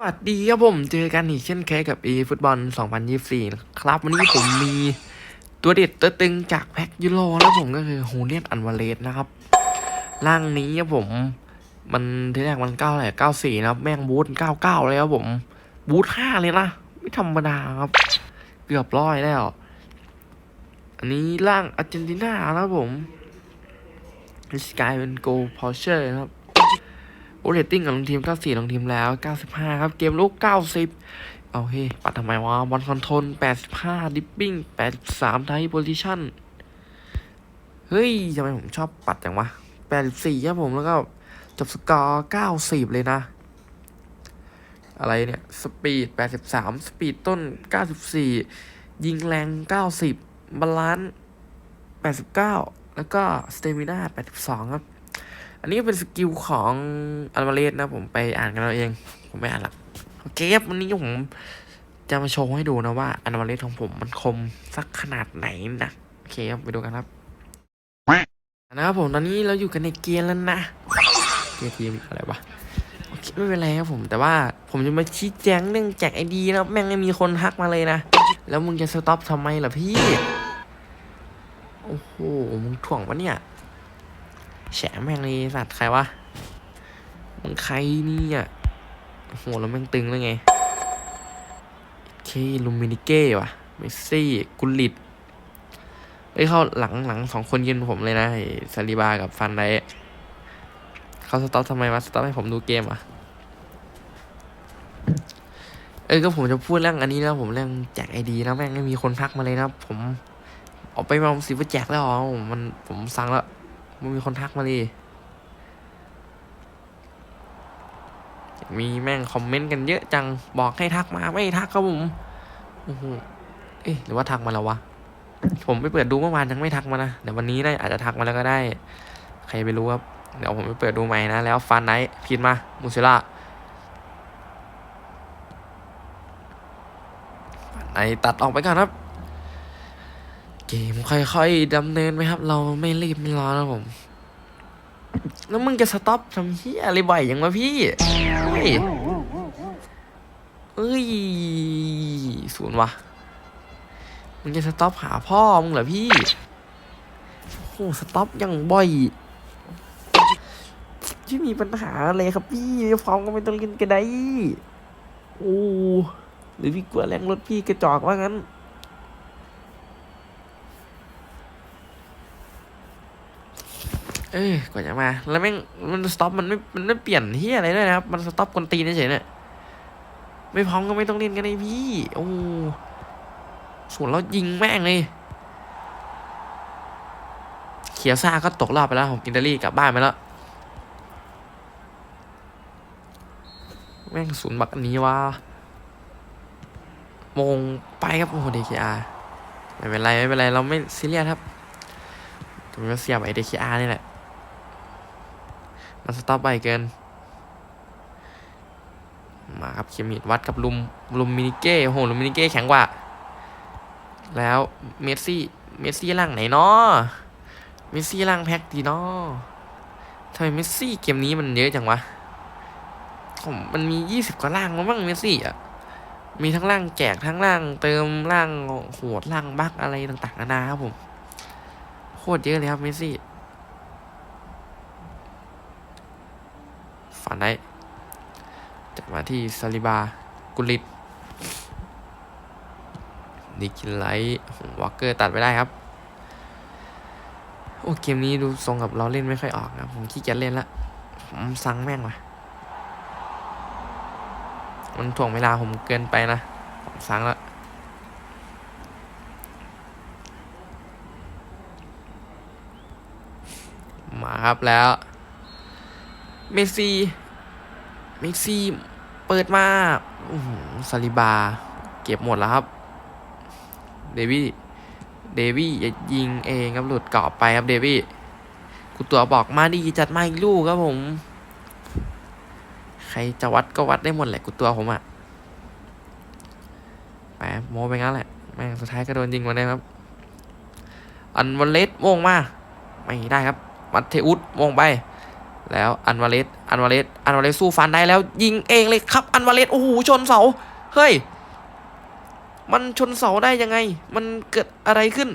สวัสดีครับผมเจอกันอีกเช่นเคยกับ e ฟุตบอล 2024 ครับ วันนี้ผมมีตัวเด็ดตัวตึงจากแพ็กยูโรแล้วผมก็คือฮูเนียนอันวาเลสนะครับร่างนี้ครับผม มันที่แรกมันเก้าอะไรเก้าสี่นะครับ แม่งบูทเก้าเก้าเลยครับผม บูทห้าเลยนะไม่ธรรมดาครับ เกือบร้อยแล้ว อันนี้ร่างอาร์เจนตินานะครับผมสกายเป็นโกพอเชอร์นะครับ เรตติ้งกับลงทีม 94 ลงทีมแล้ว 95 ครับ เกมลุก 90 เอาเฮ้ปัดทำไมวะบอลคอนโทรล85 ดิปปิ้ง 83 ไทโพซิชั่น เฮ้ยทำไมผมชอบปัดจังวะ 84 ครับผมแล้วก็จบสกอร์ 90 เลยนะ อะไรเนี่ย สปีด 83 สปีดต้น 94 ยิงแรง 90 บาลานซ์89 แล้วก็สเตมิน่า82 ครับ อันนี้เป็นสกิลของอัลวาเรสนะผมไปอ่านกันเราเอง ผมไม่อ่านหรอกโอเคครับวันนี้ผมจะมาโชว์ให้ดูนะว่าอัลวาเรสของผมมันคมสักขนาดไหนนะโอเคครับไปดูกันครับนะครับผมตอนนี้เราอยู่กันในเกียร์แล้วนะเกียร์ทีมอะไรวะโอเคไม่เป็นไรครับผมแต่ว่าผมจะมาชี้แจงเรื่องแจกไอดีนะแม่งไม่มีคนทักมาเลยนะ แล้วมึงจะสต็อปทำไมล่ะพี่ โอ้โหมึงถ่วงปะเนี่ย แฉแม่งเลยสัตว์ใครวะ มึงใครนี่อะโหแล้วแม่งตึงแล้วไงเคลูมินิเก้ว่ะเมสซี่กุลิตเอ้ยเข้าหลังหลังสองคนยืนผมเลยนะไอ้ซาลิบากับฟันไดเขาสต็อปทำไมวะสต็อปให้ผมดูเกมอะเออก็ผมจะพูดเรื่องอันนี้นะผมเรื่องแจกไอดีนะแม่งไม่มีคนทักมาเลยนะผมออกไปมาผมสิว่าแจกแล้วเหรอมันผมสั่งแล้ว มันมีคนทักมาดิมีแม่งคอมเมนต์กันเยอะจังบอกให้ทักมาไม่ทักครับผมโอ้โหเอ๊ะหรือว่าทักมาแล้ววะ ผมไปเปิดดูเมื่อวานยังไม่ทักมานะเดี๋ยววันนี้ได้อาจจะทักมาแล้วก็ได้ ใครไปรู้ครับ เดี๋ยวผมไปเปิดดูใหม่นะ แล้วฟันไนท์พินมามูซิล่าฟันไนตัดออกไปก่อนครับ เกมค่อยๆดำเนินไหมครับ เราไม่รีบไม่ร้อนนะผม แล้วมึงจะสต็อปทำเฮียอะไรบ่อยอย่างวะพี่เฮ้ยเอ้ยศูนย์วะมึงจะสต็อปหาพ่อมึงเหรอพี่โอ้สต็อปอย่างบ่อยที่มีปัญหาอะไรครับพี่ฟอร์มก็ไม่ต้องเล่นกันได้โอ้หรือพี่กลัวแรงรถพี่กระจอกว่างั้น เออกว่าจะมา แล้วแม่งมันสต็อปมันไม่มันไม่เปลี่ยนเฮียอะไรด้วยนะครับ มันสต็อปกวนตีนเฉยเนี่ยไม่พร้อมก็ไม่ต้องเล่นกันเลยพี่ โอ้ส่วนเรายิงแม่งเลยเขียวซ่าก็ตกรอบไปแล้วผมอินเตอรี่กลับบ้านไปแล้ว แม่งศูนย์บักนี้ว่ามงไปครับโอ้โหเดคอาไม่เป็นไร ไม่เป็นไร เราไม่ซีเรียสครับผมจะเสียบไอเดคอานี่แหละ มันสต็อปไปเกิน มาครับเคมีดวัดกับลุมลุมมินิเก้โหลุมมินิเก้แข็งกว่า แล้วเมสซี่เมสซี่ล่างไหนเนาะเมสซี่ล่างแพ็กดีเนาะทำไมเมสซี่เกมนี้มันเยอะจังวะผมมันมียี่สิบกว่าล่างมั้งบ้างเมสซี่อะมีทั้งล่างแจกทั้งล่างเติมล่างโหดล่างบักอะไรต่างๆนานาครับผม โคตรเยอะเลยครับเมสซี่ ฝันได้จะมาที่ซาลิบา กุลิตดิกินไลท์วอลเกอร์ตัดไปได้ครับโอ้เกมนี้ดูทรงกับเราเล่นไม่ค่อยออกนะผมขี้เกียจเล่นละผมสั่งแม่งว่ะมันถ่วงเวลาผมเกินไปนะผมสั่งละมาครับแล้ว เมซี่ เมสซี่เปิดมาซาลิบา เก็บหมดแล้วครับ เดวี่เดวี่อย่ายิงเองครับหลุดเกาะไปครับเดวี่กูตัวบอกมาดีจัดมาอีกลูกครับผม ใครจะวัดก็วัดได้หมดแหละกูตัวผมอะแหมโมไปงั้นแหละแม่งสุดท้ายก็โดนยิงมาได้ครับ อันวันเลสโมงมา ไม่ได้ครับ มัตเทอุสโมงไป แล้วอันวาเลสอันวาเลสอันวาเลสสู้ฟันได้แล้วยิงเองเลยครับอันวาเลสโอ้โหชนเสาเฮ้ยมันชนเสาได้ยังไง มันเกิดอะไรขึ้น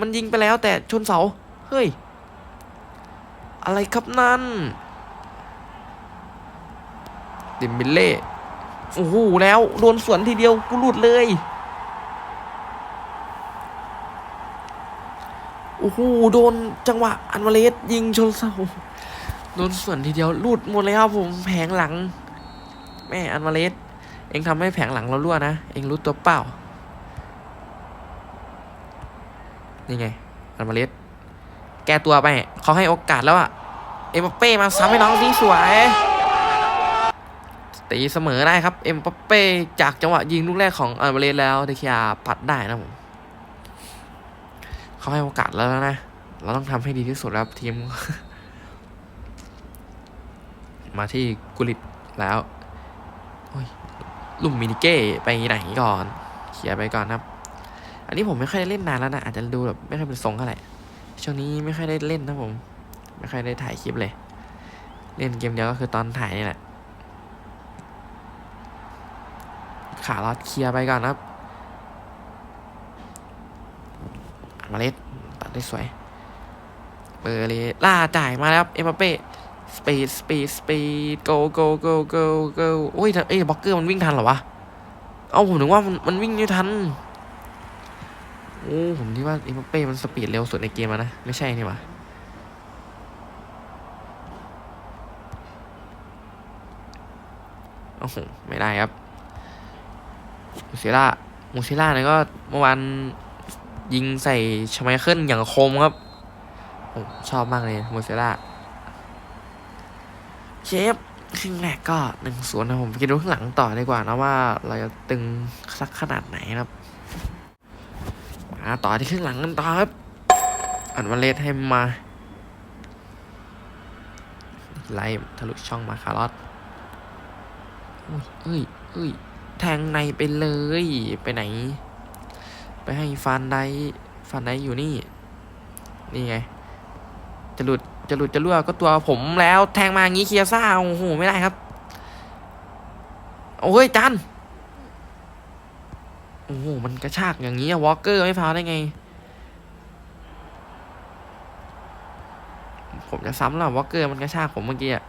มันยิงไปแล้วแต่ชนเสาเฮ้ยอะไรครับนั่นเดมเบเล่โอ้โหแล้วโดนสวนทีเดียวกูหลุดเลยโอ้โหโดนจังหวะอันวาเลสยิงชนเสา โดนสวนทีเดียวลุดหมดเลยครับผมแผงหลัง แม่อันวาเลสเองทำให้แผงหลังเรารั่วนะ เองรู้ตัวเปล่านี่ไงอันวาเลสแก้ตัวไปเขาให้โอกาสแล้วอะเอ็มเป้มาซ้ำให้น้องสิสวยตีเสมอได้ครับ เอ็มเป้จากจังหวะยิงลูกแรกของอันวาเลสแล้วเดคิอาปัดได้นะผมเขาให้โอกาสแล้วนะ เราต้องทำให้ดีที่สุดแล้วทีม มาที่กุลิตแล้วลุมมินิเก้ไปไหนก่อนเคียร์ไปก่อนครับ อันนี้ผมไม่ค่อยได้เล่นนานแล้วนะอาจจะดูแบบไม่ค่อยเป็นทรงเท่าไหร่ช่วงนี้ไม่ค่อยได้เล่นนะผม ไม่ค่อยได้ถ่ายคลิปเลย เล่นเกมเดียวก็คือตอนถ่ายนี่แหละขาลอดเคลียร์ไปก่อนครับมาเล็ดตัดได้สวยเบอร์เลยล่าจ่ายมาแล้วเอ็มเป้ สปีดสปีดสปีดโกโกโกโกโกโอ้ยเอ้ยบล็อกเกอร์มันวิ่งทันเหรอวะ เอ้าผมนึกว่ามันมันวิ่งไม่ทัน โอ้ผมคิดว่าเอ็มบัปเป้มันสปีดเร็วสุดในเกมนะ ไม่ใช่นี่หวะโอ้โหไม่ได้ครับมูเซล่ามูเซล่าเนี่ยก็เมื่อวานยิงใส่ชไมเคิลอย่างคมครับ ผมชอบมากเลยมูเซล่า เชฟครึ่งแรกก็หนึ่งศูนย์นะผมไปดูข้างหลังต่อดีกว่านะว่าเราจะตึงสักขนาดไหนนะครับมาต่อที่ครึ่งหลังกันต่อครับอันวันเลสให้มาไล่ทะลุช่องมาคาร์ลอสอุ้ยเอ้ยเอ้ยแทงในไปเลยไปไหน ไปให้ฟันได้ฟันได้อยู่นี่ นี่ไง จะหลุด จะหลุดจะรั่วก็ตัวผมแล้วแทงมาอย่างนี้เคลียร์ซ่าโอ้โหไม่ได้ครับ โอ้ยจันโอ้โหมันกระชากอย่างนี้วอลเกอร์ไม่ฟาวได้ไง ผมจะซ้ำแล้ววอลเกอร์มันกระชากผมเมื่อกี้อะ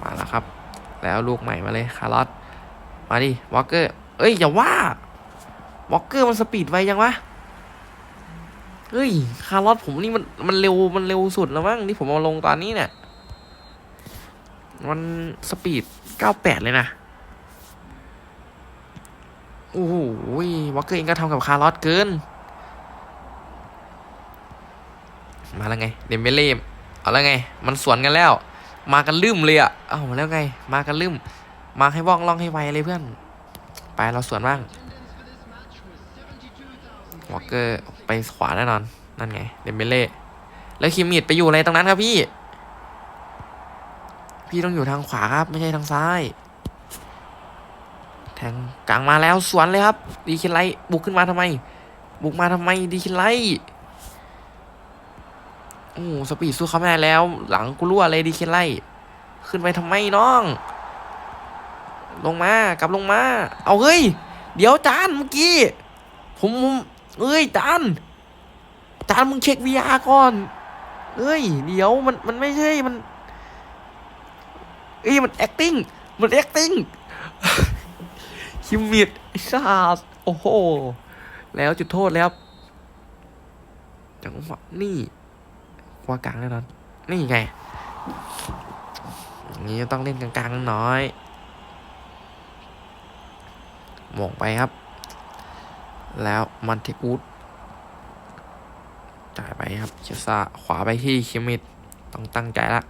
มาแล้วครับ แล้วลูกใหม่มาเลยคาร์ลอสมาดิวอลเกอร์ เอ้ยอย่าว่าวอลเกอร์มันสปีดไวยังวะ เฮ้ย คาร์ลอสผมนี่มันมันเร็วมันเร็วสุดแล้วมั้งที่ผมเอาลงตอนนี้เนี่ย มันสปีด 98 เลยนะ โอ้โหวอลเกอร์เองก็ทำกับคาร์ลอสเกิน มาแล้วไง เดมเบเล่เอาแล้วไง มันสวนกันแล้ว มากันลืมเลยอะเอ้ามาแล้วไง มากันลืม มาให้ว่องล่องให้ไวเลยเพื่อน ไปเราสวนบ้างวอลเกอร์ ไปขวาแน่นอน นั่นไงเดมเบเล่แล้วคิมมิดไปอยู่อะไรตรงนั้นครับพี่ พี่ต้องอยู่ทางขวาครับ ไม่ใช่ทางซ้าย แทงกลางมาแล้วสวนเลยครับ ดีคินไลบุกขึ้นมาทำไม บุกมาทำไมดีคินไลโอ้สปีดสู้เขาไม่ได้แล้ว หลังกูรั่วเลยดีคินไลขึ้นไปทำไมน้อง ลงมากลับลงมา เอาเฮ้ย เดี๋ยวจานเมื่อกี้ผมผม เอ้ยจานจานมึงเช็ค VR ก่อน เอ้ย เดี๋ยวมันมันไม่ใช่มันเอ้ยมัน acting มัน acting คิมมิดไอ้ซาสโอ้โห แล้วจุดโทษแล้วจังหวะนี่ขวากลางแน่นอนนี่ไงอย่างนี้ต้องเล่นกลางๆน้อยหมงไปครับ แล้วมันเทกูดจ่ายไปครับเชซ่าขวาไปที่คิมมิดต้องตั้งใจละ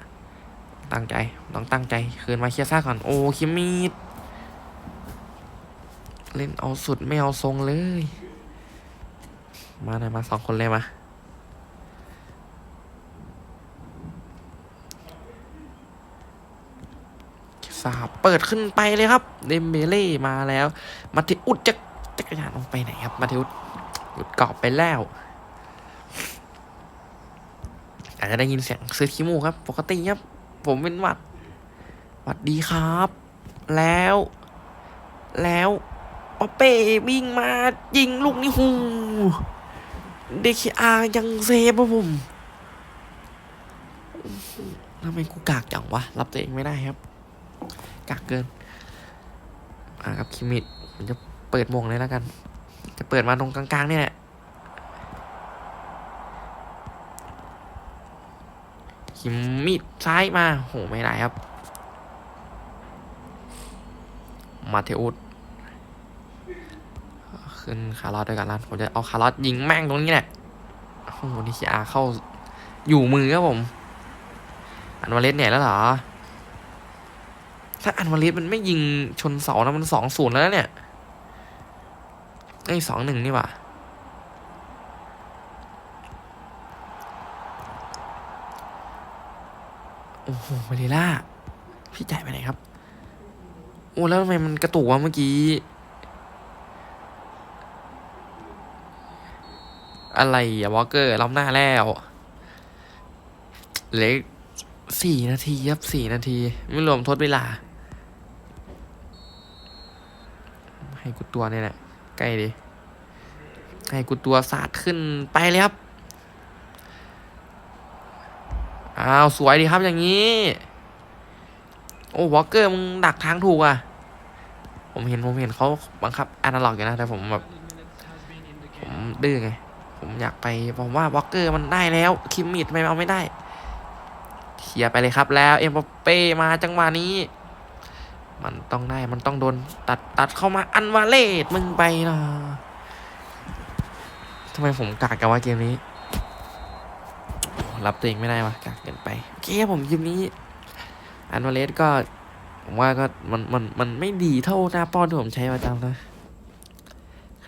ตั้งใจต้องตั้งใจคืนมาเคียซ่าก่อนโอ้คิมมิดเล่นเอาสุดไม่เอาทรงเลย มาหน่อยมาสองคนเลยมาเคียซ่าเปิดขึ้นไปเลยครับ เดมเบเล่มาแล้ว มาติอุดจะ จักรยานลงไปไหนครับ มาติอุดหลุดกรอบไปแล้ว อาจจะได้ยินเสียงซื้อขี้มูกครับ ปกติครับ ผมเป็นหวัดหวัดดีครับ แล้ว แล้วปอเป้วิ่งมายิงลูกนี้หูเดคิอายังเซฟอะผมทำไมกูกากจังวะ รับตัวเองไม่ได้ครับ กากเกิน อ่าครับคิมิดผมจะ ปิดมงเลยแล้วกัน จะเปิดมาตรงกลางๆ เนี่ยแหละคิมมิดซ้ายมาโหไม่ได้ครับ มาเทอุสขึ้นคาร์ลอสด้วยกันแล้วผมจะเอาคาร์ลอสยิงแม่งตรงนี้แหละโอ้โหนี่คีอาเข้าอยู่มือครับผม อันวาเลสเนี่ยแล้วเหรอ ถ้าอันวาเลสมันไม่ยิงชนเสานะมันสองศูนย์แล้วเนี่ย ไอ้สองหนึ่งนี่ว่าโอ้โหเวเลล่า พี่จ่ายไปไหนครับ โอ้ แล้วทำไมมันกระตุกวะเมื่อกี้ อะไรอะวอลเกอร์ล้อมหน้าแล้วเล็กสี่นาทีครับสี่นาที ไม่รวมทดเวลา ให้กูตัวเนี่ยแหละ ใกล้ดิให้กูตัวสาดขึ้นไปเลยครับ อ้าว สวยดีครับอย่างนี้ โอ้วอลเกอร์มึงดักทางถูกอะ ผมเห็นผมเห็นเขาบังคับอนาล็อกอยู่นะ แต่ผมแบบ ผมดื้อไง ผมอยากไป ผมว่าวอลเกอร์มันได้แล้ว คิมมิดไม่เอาไม่ได้ เคลียร์ไปเลยครับแล้ว เอ็มปเป้มาจังหวะนี้ มันต้องได้มันต้องโดนตัดตัดเข้ามาอันวาเลตมึงไปนะทำไมผมกากกันว่าเกมนี้ รับตัวเองไม่ได้วะกากเกินไปโอเคครับผมคลิปนี้ อันวาเลสก็ผมว่าก็มันมันมันไม่ดีเท่าหน้าป้อนที่ผมใช้ประจำนะ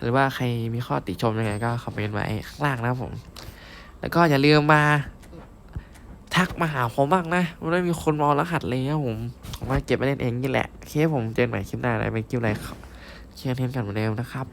หรือว่าใครมีข้อติชมยังไงก็คอมเมนต์ไว้ข้างล่างนะผม แล้วก็อย่าลืมมา ทักมาหาผมบ้างนะไม่ได้มีคนมองรหัสเลยครับผม ผมว่าเก็บไปเล่นเองนี่แหละโอเคผมเจอกันใหม่คลิปหน้าอะไรเป็นคลิปอะไรเชียร์เทนกันเหมือนเดิมนะครับ